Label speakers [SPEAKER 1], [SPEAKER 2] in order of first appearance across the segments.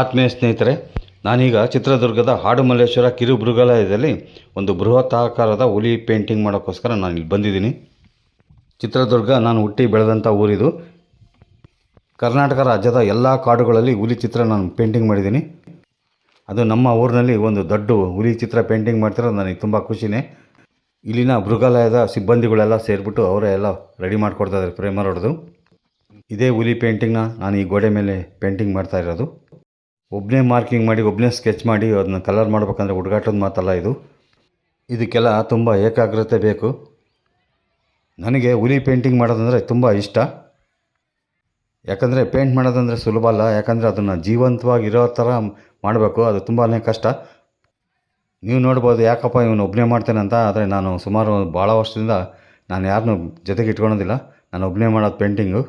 [SPEAKER 1] ಆತ್ಮೀಯ ಸ್ನೇಹಿತರೆ, ನಾನೀಗ ಚಿತ್ರದುರ್ಗದ ಹಾಡುಮಲ್ಲೇಶ್ವರ ಕಿರು ಮೃಗಾಲಯದಲ್ಲಿ ಒಂದು ಬೃಹತ್ ಆಕಾರದ ಹುಲಿ ಪೇಂಟಿಂಗ್ ಮಾಡೋಕ್ಕೋಸ್ಕರ ನಾನು ಇಲ್ಲಿ ಬಂದಿದ್ದೀನಿ. ಚಿತ್ರದುರ್ಗ, ನಾನು ಹುಟ್ಟಿ ಬೆಳೆದಂಥ ಊರಿದು. ಕರ್ನಾಟಕ ರಾಜ್ಯದ ಎಲ್ಲ ಕಾಡುಗಳಲ್ಲಿ ಹುಲಿ ಚಿತ್ರ ನಾನು ಪೇಂಟಿಂಗ್ ಮಾಡಿದ್ದೀನಿ. ಅದು ನಮ್ಮ ಊರಿನಲ್ಲಿ ಒಂದು ದೊಡ್ಡ ಹುಲಿ ಚಿತ್ರ ಪೇಂಟಿಂಗ್ ಮಾಡ್ತಿರೋದು ನನಗೆ ತುಂಬ ಖುಷಿನೇ. ಇಲ್ಲಿನ ಮೃಗಾಲಯದ ಸಿಬ್ಬಂದಿಗಳೆಲ್ಲ ಸೇರಿಬಿಟ್ಟು ಅವರೇ ಎಲ್ಲ ರೆಡಿ ಮಾಡಿಕೊಡ್ತಾ ಇದ್ದಾರೆ ಪ್ರೇಮರ್ ಹೊಡೆದು ಇದೇ ಹುಲಿ ಪೇಂಟಿಂಗ್ನ ನಾನು ಈ ಗೋಡೆ ಮೇಲೆ ಪೇಂಟಿಂಗ್ ಮಾಡ್ತಾ ಇರೋದು. ಒಬ್ಬನೇ ಮಾರ್ಕಿಂಗ್ ಮಾಡಿ ಒಬ್ಬನೇ ಸ್ಕೆಚ್ ಮಾಡಿ ಅದನ್ನ ಕಲರ್ ಮಾಡಬೇಕಂದ್ರೆ ಹುಡುಗಾಟದ ಮಾತಲ್ಲ ಇದು. ಇದಕ್ಕೆಲ್ಲ ತುಂಬ ಏಕಾಗ್ರತೆ ಬೇಕು. ನನಗೆ ಹುಲಿ ಪೇಂಟಿಂಗ್ ಮಾಡೋದಂದರೆ ತುಂಬ ಇಷ್ಟ. ಯಾಕಂದರೆ ಪೇಂಟ್ ಮಾಡೋದಂದರೆ ಸುಲಭ ಅಲ್ಲ. ಯಾಕಂದರೆ ಅದನ್ನು ಜೀವಂತವಾಗಿ ಇರೋ ಥರ ಮಾಡಬೇಕು. ಅದು ತುಂಬಾ ಕಷ್ಟ. ನೀವು ನೋಡ್ಬೋದು, ಯಾಕಪ್ಪ ಇವನು ಒಬ್ಬನೇ ಮಾಡ್ತೇನೆ ಅಂತ. ಆದರೆ ನಾನು ಸುಮಾರು ಭಾಳ ವರ್ಷದಿಂದ ನಾನು ಯಾರನ್ನೂ ಜೊತೆಗೆ ಇಟ್ಕೊಳೋದಿಲ್ಲ. ನಾನು ಒಬ್ಬನೇ ಮಾಡೋದು ಪೇಂಟಿಂಗು.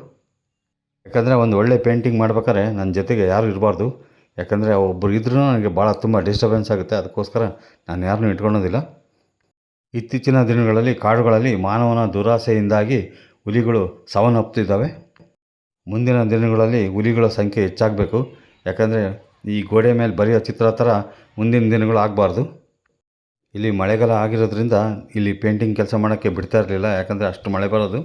[SPEAKER 1] ಯಾಕಂದರೆ ಒಂದು ಒಳ್ಳೆ ಪೇಂಟಿಂಗ್ ಮಾಡ್ಬೇಕಾದ್ರೆ ನನ್ನ ಜೊತೆಗೆ ಯಾರು ಇರಬಾರ್ದು. ಯಾಕಂದರೆ ಒಬ್ಬರು ಇದ್ರೂ ನನಗೆ ಭಾಳ ತುಂಬ ಡಿಸ್ಟರ್ಬೆನ್ಸ್ ಆಗುತ್ತೆ. ಅದಕ್ಕೋಸ್ಕರ ನಾನು ಯಾರನ್ನೂ ಇಟ್ಕೊಳ್ಳೋದಿಲ್ಲ. ಇತ್ತೀಚಿನ ದಿನಗಳಲ್ಲಿ ಕಾಡುಗಳಲ್ಲಿ ಮಾನವನ ದುರಾಸೆಯಿಂದಾಗಿ ಹುಲಿಗಳು ಸಾವನ್ನಪ್ಪುತ್ತಿದ್ದಾವೆ. ಮುಂದಿನ ದಿನಗಳಲ್ಲಿ ಹುಲಿಗಳ ಸಂಖ್ಯೆ ಹೆಚ್ಚಾಗಬೇಕು. ಯಾಕಂದರೆ ಈ ಗೋಡೆ ಮೇಲೆ ಬರೆಯೋ ಚಿತ್ರ ಥರ ಮುಂದಿನ ದಿನಗಳು ಆಗಬಾರ್ದು. ಇಲ್ಲಿ ಮಳೆಗಾಲ ಆಗಿರೋದ್ರಿಂದ ಇಲ್ಲಿ ಪೇಂಟಿಂಗ್ ಕೆಲಸ ಮಾಡೋಕ್ಕೆ ಬಿಡ್ತಾ ಇರಲಿಲ್ಲ. ಯಾಕಂದರೆ ಅಷ್ಟು ಮಳೆ ಬರೋದು.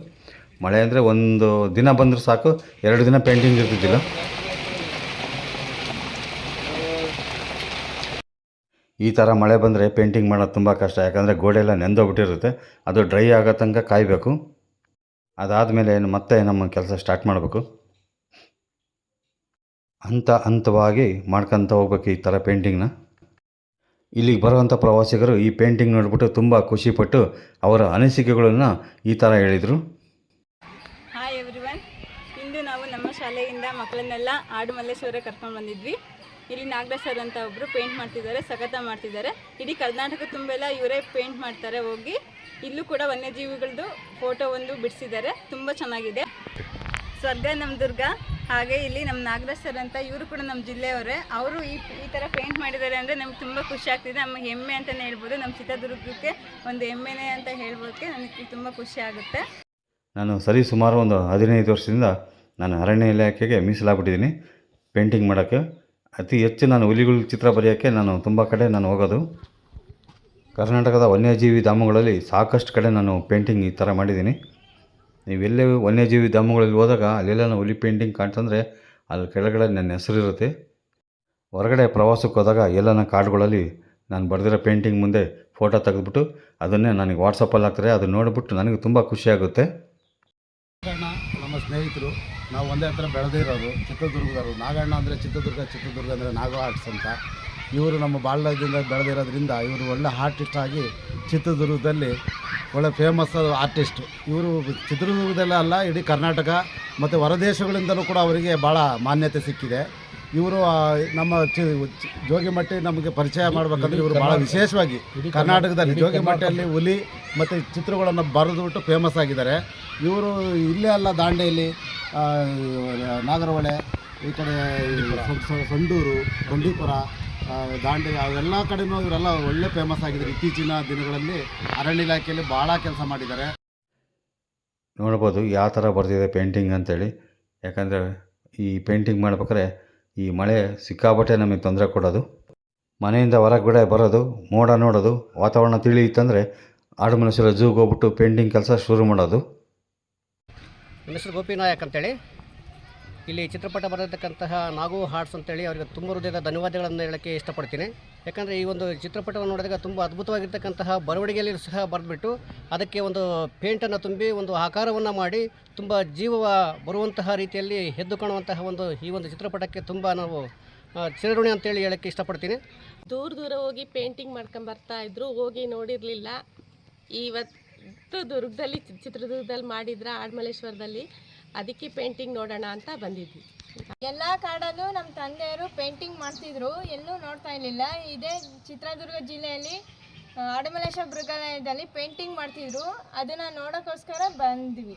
[SPEAKER 1] ಮಳೆ ಅಂದರೆ ಒಂದು ದಿನ ಬಂದರೂ ಸಾಕು, ಎರಡು ದಿನ ಪೇಂಟಿಂಗ್ ಇರ್ತಿದ್ದಿಲ್ಲ. ಈ ಥರ ಮಳೆ ಬಂದರೆ ಪೇಂಟಿಂಗ್ ಮಾಡೋದು ತುಂಬ ಕಷ್ಟ. ಯಾಕಂದರೆ ಗೋಡೆ ಎಲ್ಲ ನೆಂದೋಗ್ಬಿಟ್ಟಿರುತ್ತೆ. ಅದು ಡ್ರೈ ಆಗೋ ತನಕ ಕಾಯಬೇಕು. ಅದಾದಮೇಲೆ ಮತ್ತೆ ನಮ್ಮ ಕೆಲಸ ಸ್ಟಾರ್ಟ್ ಮಾಡಬೇಕು. ಹಂತ ಹಂತವಾಗಿ ಮಾಡ್ಕೊತ ಹೋಗ್ಬೇಕು ಈ ಥರ ಪೇಂಟಿಂಗ್ನ ಇಲ್ಲಿಗೆ ಬರುವಂಥ ಪ್ರವಾಸಿಗರು ಈ ಪೇಂಟಿಂಗ್ ನೋಡಿಬಿಟ್ಟು ತುಂಬ ಖುಷಿಪಟ್ಟು ಅವರ ಅನಿಸಿಕೆಗಳನ್ನು ಈ ಥರ ಹೇಳಿದರು.
[SPEAKER 2] ಹಾಯ್ ಎವ್ರಿ ಇಂದು ನಾವು ನಮ್ಮ ಶಾಲೆಯಿಂದ ಮಕ್ಕಳನ್ನೆಲ್ಲ ಆಡು ಮಲ್ಲೇಶ್ವರ ಕರ್ಕೊಂಡು ಬಂದಿದ್ವಿ. ಇಲ್ಲಿ ನಾಗರಾಜ್ ಸರ್ ಅಂತ ಒಬ್ಬರು ಪೇಂಟ್ ಮಾಡ್ತಿದ್ದಾರೆ, ಸಖತ ಮಾಡ್ತಿದ್ದಾರೆ. ಇಡೀ ಕರ್ನಾಟಕ ತುಂಬೆಲ್ಲ ಇವರೇ ಪೇಂಟ್ ಮಾಡ್ತಾರೆ ಹೋಗಿ. ಇಲ್ಲೂ ಕೂಡ ವನ್ಯಜೀವಿಗಳದ್ದು ಫೋಟೋ ಒಂದು ಬಿಡಿಸಿದ್ದಾರೆ. ತುಂಬ ಚೆನ್ನಾಗಿದೆ. ಸ್ವರ್ಗ ನಮ್ಮ ದುರ್ಗ, ಹಾಗೆ ಇಲ್ಲಿ ನಮ್ಮ ನಾಗರಾಜ್ ಸರ್ ಅಂತ ಇವರು ಕೂಡ ನಮ್ಮ ಜಿಲ್ಲೆಯವರೇ. ಅವರು ಈ ಈ ಥರ ಪೇಂಟ್ ಮಾಡಿದ್ದಾರೆ ಅಂದರೆ ನಮ್ಗೆ ತುಂಬ ಖುಷಿ ಆಗ್ತಿದೆ. ನಮ್ಮ ಹೆಮ್ಮೆ ಅಂತಲೇ ಹೇಳ್ಬೋದು. ನಮ್ಮ ಚಿತ್ರದುರ್ಗಕ್ಕೆ ಒಂದು ಹೆಮ್ಮೆನೇ ಅಂತ ಹೇಳ್ಬೋದಕ್ಕೆ ನನಗೆ ತುಂಬ ಖುಷಿ ಆಗುತ್ತೆ.
[SPEAKER 1] ನಾನು ಸರಿ ಸುಮಾರು ಒಂದು ಹದಿನೈದು ವರ್ಷದಿಂದ ನಾನು ಅರಣ್ಯ ಇಲಾಖೆಗೆ ಮೀಸಲಾಗ್ಬಿಟ್ಟಿದ್ದೀನಿ. ಪೇಂಟಿಂಗ್ ಮಾಡೋಕ್ಕೆ ಅತಿ ಹೆಚ್ಚು ನಾನು ಹುಲಿಗಳ ಚಿತ್ರ ಬರೆಯೋಕ್ಕೆ ನಾನು ತುಂಬ ಕಡೆ ನಾನು ಹೋಗೋದು. ಕರ್ನಾಟಕದ ವನ್ಯಜೀವಿ ಧಾಮಗಳಲ್ಲಿ ಸಾಕಷ್ಟು ಕಡೆ ನಾನು ಪೇಂಟಿಂಗ್ ಈ ಥರ ಮಾಡಿದ್ದೀನಿ. ನೀವೆಲ್ಲೇ ವನ್ಯಜೀವಿ ಧಾಮಗಳಲ್ಲಿ ಹೋದಾಗ ಅಲ್ಲೆಲ್ಲ ನಾನು ಹುಲಿ ಪೇಂಟಿಂಗ್ ಕಾಣ್ತಂದರೆ ಅಲ್ಲಿ ಕೆಳಗಡೆ ನನ್ನ ಹೆಸರಿರುತ್ತೆ. ಹೊರಗಡೆ ಪ್ರವಾಸಕ್ಕೆ ಹೋದಾಗ ಎಲ್ಲನ ಕಾಡುಗಳಲ್ಲಿ ನಾನು ಬರೆದಿರೋ ಪೇಂಟಿಂಗ್ ಮುಂದೆ ಫೋಟೋ ತೆಗೆದುಬಿಟ್ಟು ಅದನ್ನೇ ನನಗೆ ವಾಟ್ಸಪ್ಪಲ್ಲಿ ಹಾಕ್ತಾರೆ. ಅದನ್ನು ನೋಡಿಬಿಟ್ಟು ನನಗೆ ತುಂಬ ಖುಷಿಯಾಗುತ್ತೆ
[SPEAKER 3] ನಮ್ಮ ಸ್ನೇಹಿತರು ನಾವು ಒಂದೇ ಹತ್ರ ಬೆಳೆದಿರೋದು ಚಿತ್ರದುರ್ಗದವರು. ನಾಗಣ್ಣ ಅಂದರೆ ಚಿತ್ರದುರ್ಗ ಚಿತ್ರದುರ್ಗ ಅಂದರೆ ನಾಗ ಆರ್ಟ್ಸ್ ಅಂತ. ಇವರು ನಮ್ಮ ಬಾಲ್ಯದಿಂದ ಬೆಳೆದಿರೋದ್ರಿಂದ ಇವರು ಒಳ್ಳೆ ಆರ್ಟಿಸ್ಟ್ ಆಗಿ ಚಿತ್ರದುರ್ಗದಲ್ಲಿ ಒಳ್ಳೆ ಫೇಮಸ್ ಆರ್ಟಿಸ್ಟ್ ಇವರು ಚಿತ್ರದುರ್ಗದಲ್ಲೇ ಅಲ್ಲ, ಇಡೀ ಕರ್ನಾಟಕ ಮತ್ತು ಹೊರದೇಶಗಳಿಂದಲೂ ಕೂಡ ಅವರಿಗೆ ಭಾಳ ಮಾನ್ಯತೆ ಸಿಕ್ಕಿದೆ. ಇವರು ನಮ್ಮ ಚಿ ಜೋಗಿಮಟ್ಟಿ ನಮಗೆ ಪರಿಚಯ ಮಾಡಬೇಕಂದ್ರೆ ಇವರು ಭಾಳ ವಿಶೇಷವಾಗಿ ಕರ್ನಾಟಕದಲ್ಲಿ ಜೋಗಿಮಟ್ಟಿಯಲ್ಲಿ ಹುಲಿ ಮತ್ತು ಚಿತ್ರಗಳನ್ನು ಬರೆದುಬಿಟ್ಟು ಫೇಮಸ್ ಆಗಿದ್ದಾರೆ. ಇವರು ಇಲ್ಲೇ ಅಲ್ಲ ದಾಂಡೇಲಿ ನಾಗರಹೊಳೆ ಈ ಕಡೆ ಸಂಡೂರು ಬಂಡೀಪುರ ಆ, ದಾಂಡೇಲಿ ಅವೆಲ್ಲ ಕಡೆನೂ ಇವರೆಲ್ಲ ಒಳ್ಳೆ ಫೇಮಸ್ ಆಗಿದ್ದಾರೆ. ಇತ್ತೀಚಿನ ದಿನಗಳಲ್ಲಿ ಅರಣ್ಯ ಇಲಾಖೆಯಲ್ಲಿ ಭಾಳ ಕೆಲಸ ಮಾಡಿದ್ದಾರೆ.
[SPEAKER 1] ನೋಡ್ಬೋದು ಯಾವ ಥರ ಬರ್ತಿದೆ ಪೇಂಟಿಂಗ್ ಅಂತೇಳಿ. ಯಾಕಂದರೆ ಈ ಪೇಂಟಿಂಗ್ ಮಾಡ್ಬೇಕಾದ್ರೆ ಈ ಮಳೆ ಸಿಕ್ಕಾಪಟ್ಟೆ ನಮಗೆ ತೊಂದರೆ ಕೊಡೋದು. ಮನೆಯಿಂದ ಹೊರಗಡೆ ಬರೋದು, ಮೋಡ ನೋಡೋದು, ವಾತಾವರಣ ತಿಳಿ ಇತ್ತಂದರೆ ಆಡು ಮನುಷ್ಯರ ಜೂಗೆ ಹೋಗ್ಬಿಟ್ಟು ಪೇಂಟಿಂಗ್ ಕೆಲಸ ಶುರು ಮಾಡೋದು.
[SPEAKER 4] ನನ್ನ ಗೋಪಿನಾಯಕ್ ಅಂತೇಳಿ. ಇಲ್ಲಿ ಚಿತ್ರಪಟ ಬರೆದಿರ್ತಕ್ಕಂತಹ ನಾಗು ಹಾರ್ಟ್ಸ್ ಅಂತೇಳಿ ಅವರಿಗೆ ತುಂಬ ಹೃದಯದ ಧನ್ಯವಾದಗಳನ್ನು ಹೇಳೋಕ್ಕೆ ಇಷ್ಟಪಡ್ತೀನಿ. ಯಾಕಂದರೆ ಈ ಒಂದು ಚಿತ್ರಪಟವನ್ನು ನೋಡಿದಾಗ ತುಂಬ ಅದ್ಭುತವಾಗಿರ್ತಕ್ಕಂತಹ ಬರವಣಿಗೆಯಲ್ಲಿ ಸಹ ಬರೆದ್ಬಿಟ್ಟು ಅದಕ್ಕೆ ಒಂದು ಪೇಂಟನ್ನು ತುಂಬಿ ಒಂದು ಆಕಾರವನ್ನು ಮಾಡಿ ತುಂಬ ಜೀವ ಬರುವಂತಹ ರೀತಿಯಲ್ಲಿ ಎದ್ದು ಕಾಣುವಂತಹ ಒಂದು ಈ ಒಂದು ಚಿತ್ರಪಟಕ್ಕೆ ತುಂಬ ನಾವು ಚಿರಋಣಿ ಅಂತೇಳಿ ಹೇಳಕ್ಕೆ ಇಷ್ಟಪಡ್ತೀನಿ.
[SPEAKER 5] ದೂರ ದೂರ ಹೋಗಿ ಪೇಂಟಿಂಗ್ ಮಾಡ್ಕೊಂಡು ಬರ್ತಾ ಇದ್ರು, ಹೋಗಿ ನೋಡಿರಲಿಲ್ಲ. ಇವತ್ತು ದುರ್ಗದಲ್ಲಿ ಚಿತ್ರದುರ್ಗದಲ್ಲಿ ಮಾಡಿದ್ರ ಆಡ್ಮಲೇಶ್ವರದಲ್ಲಿ ಅದಕ್ಕೆ ಪೇಂಟಿಂಗ್ ನೋಡೋಣ ಅಂತ ಬಂದಿದ್ವಿ.
[SPEAKER 6] ಎಲ್ಲ ಕಾಡಲ್ಲೂ ನಮ್ಮ ತಂದೆಯವರು ಪೇಂಟಿಂಗ್ ಮಾಡ್ತಿದ್ರು. ಎಲ್ಲೂ ನೋಡ್ತಾ ಇರಲಿಲ್ಲ. ಇದೇ ಚಿತ್ರದುರ್ಗ ಜಿಲ್ಲೆಯಲ್ಲಿ ಆಡಮಲೇಶ್ವರ ಮೃಗಾಲಯದಲ್ಲಿ ಪೇಂಟಿಂಗ್ ಮಾಡ್ತಿದ್ರು. ಅದನ್ನ ನೋಡೋಕ್ಕೋಸ್ಕರ ಬಂದ್ವಿ.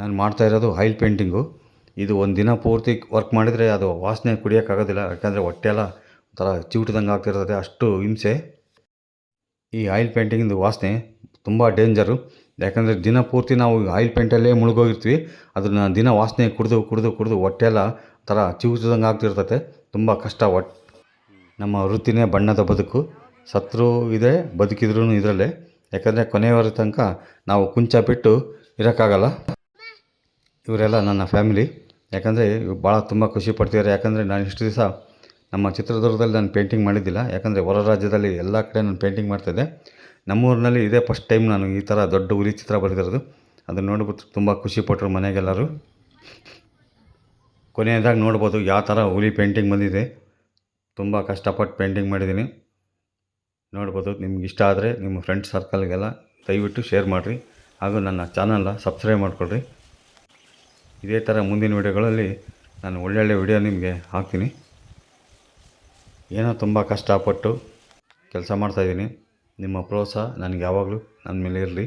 [SPEAKER 1] ನಾನು ಮಾಡ್ತಾ ಇರೋದು ಆಯಿಲ್ ಪೇಂಟಿಂಗು ಇದು ಒಂದು ದಿನ ಪೂರ್ತಿ ವರ್ಕ್ ಮಾಡಿದರೆ ಅದು ವಾಸನೆ ಕುಡಿಯೋಕ್ಕಾಗೋದಿಲ್ಲ ಯಾಕಂದರೆ ಹೊಟ್ಟೆಲ್ಲ ಒಂಥರ ಚೀಟದಂಗೆ ಆಗ್ತಿರ್ತದೆ ಅಷ್ಟು ಹಿಂಸೆ. ಈ ಆಯಿಲ್ ಪೇಂಟಿಂಗಿಂದು ವಾಸನೆ ತುಂಬ ಡೇಂಜರು ಯಾಕಂದರೆ ದಿನ ಪೂರ್ತಿ ನಾವು ಆಯಿಲ್ ಪೇಂಟಲ್ಲೇ ಮುಳುಗೋಗಿರ್ತೀವಿ, ಅದನ್ನು ದಿನ ವಾಸನೆ ಕುಡಿದು ಕುಡಿದು ಕುಡಿದು ಹೊಟ್ಟೆಲ್ಲ ಥರ ಚಿವುಚ್ದಂಗೆ ಆಗ್ತಿರ್ತತೆ. ತುಂಬ ಕಷ್ಟ ಒಟ್ಟು ನಮ್ಮ ವೃತ್ತಿನೇ ಬಣ್ಣದ ಬದುಕು. ಸತ್ರು ಇದೆ ಬದುಕಿದ್ರೂ ಇದರಲ್ಲೇ. ಯಾಕಂದರೆ ಕೊನೆಯವರ ತನಕ ನಾವು ಕುಂಚ ಬಿಟ್ಟು ಇರೋಕ್ಕಾಗಲ್ಲ. ಇವರೆಲ್ಲ ನನ್ನ ಫ್ಯಾಮಿಲಿ. ಯಾಕಂದರೆ ಭಾಳ ತುಂಬ ಖುಷಿ ಪಡ್ತಿದ್ದಾರೆ ಯಾಕಂದರೆ ನಾನು ಇಷ್ಟು ದಿವಸ ನಮ್ಮ ಚಿತ್ರದುರ್ಗದಲ್ಲಿ ನಾನು ಪೇಂಟಿಂಗ್ ಮಾಡಿದ್ದಿಲ್ಲ. ಯಾಕಂದರೆ ಹೊರ ರಾಜ್ಯದಲ್ಲಿ ಎಲ್ಲ ಕಡೆ ನಾನು ಪೇಂಟಿಂಗ್ ಮಾಡ್ತಾಯಿದ್ದೆ ನಮ್ಮೂರಿನಲ್ಲಿ ಇದೇ ಫಸ್ಟ್ ಟೈಮ್ ನಾನು ಈ ಥರ ದೊಡ್ಡ ಹುಲಿ ಚಿತ್ರ ಬರೆದಿರೋದು. ಅದನ್ನು ನೋಡ್ಬಿಟ್ಟು ತುಂಬ ಖುಷಿಪಟ್ಟರು ಮನೆಗೆಲ್ಲರೂ. ಕೊನೆಯದಾಗಿ ನೋಡ್ಬೋದು ಯಾವ ಥರ ಹುಲಿ ಪೇಂಟಿಂಗ್ ಬಂದಿದೆ. ತುಂಬ ಕಷ್ಟಪಟ್ಟು ಪೇಂಟಿಂಗ್ ಮಾಡಿದ್ದೀನಿ. ನೋಡ್ಬೋದು ನಿಮ್ಗೆ ಇಷ್ಟ ಆದರೆ ನಿಮ್ಮ ಫ್ರೆಂಡ್ ಸರ್ಕಲ್ಗೆಲ್ಲ ದಯವಿಟ್ಟು ಶೇರ್ ಮಾಡಿರಿ. ಹಾಗೂ ನನ್ನ ಚಾನಲ್ನ ಸಬ್ಸ್ಕ್ರೈಬ್ ಮಾಡಿಕೊಡ್ರಿ ಇದೇ ಥರ ಮುಂದಿನ ವೀಡಿಯೋಗಳಲ್ಲಿ ನಾನು ಒಳ್ಳೊಳ್ಳೆ ವಿಡಿಯೋ ನಿಮಗೆ ಹಾಕ್ತೀನಿ. ಏನೋ ತುಂಬ ಕಷ್ಟಪಟ್ಟು ಕೆಲಸ ಮಾಡ್ತಾಯಿದ್ದೀನಿ ನಿಮ್ಮ ಪ್ರೋತ್ಸಾಹ ನನಗೆ ಯಾವಾಗಲೂ ನನ್ನ ಮೇಲೆ ಇರಲಿ.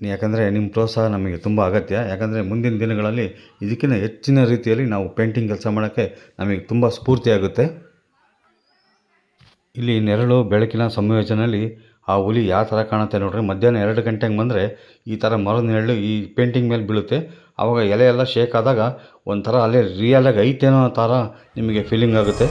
[SPEAKER 1] ಯಾಕಂದರೆ ನಿಮ್ಮ ಪ್ರೋತ್ಸಾಹ ನಮಗೆ ತುಂಬ ಅಗತ್ಯ. ಯಾಕಂದರೆ ಮುಂದಿನ ದಿನಗಳಲ್ಲಿ ಇದಕ್ಕಿಂತ ಹೆಚ್ಚಿನ ರೀತಿಯಲ್ಲಿ ನಾವು ಪೇಂಟಿಂಗ್ ಕೆಲಸ ಮಾಡೋಕ್ಕೆ ನಮಗೆ ತುಂಬ ಸ್ಫೂರ್ತಿಯಾಗುತ್ತೆ ಇಲ್ಲಿ ನೆರಳು, ಬೆಳಕಿನ ಸಂಯೋಜನೆಯಲ್ಲಿ ಆ ಹುಲಿ ಯಾವ ಥರ ಕಾಣುತ್ತೆ ನೋಡ್ರಿ. ಮಧ್ಯಾಹ್ನ ಎರಡು ಗಂಟೆಗೆ ಬಂದರೆ ಈ ಥರ ಮರದ ನೆರಳು ಈ ಪೇಂಟಿಂಗ್ ಮೇಲೆ ಬೀಳುತ್ತೆ. ಆವಾಗ ಎಲೆ ಎಲ್ಲ ಶೇಕ್ ಆದಾಗ ಒಂಥರ ಅಲ್ಲೇ ರಿಯಲಾಗಿ ಐತೇನೋ ಥರ ನಿಮಗೆ ಫೀಲಿಂಗ್ ಆಗುತ್ತೆ.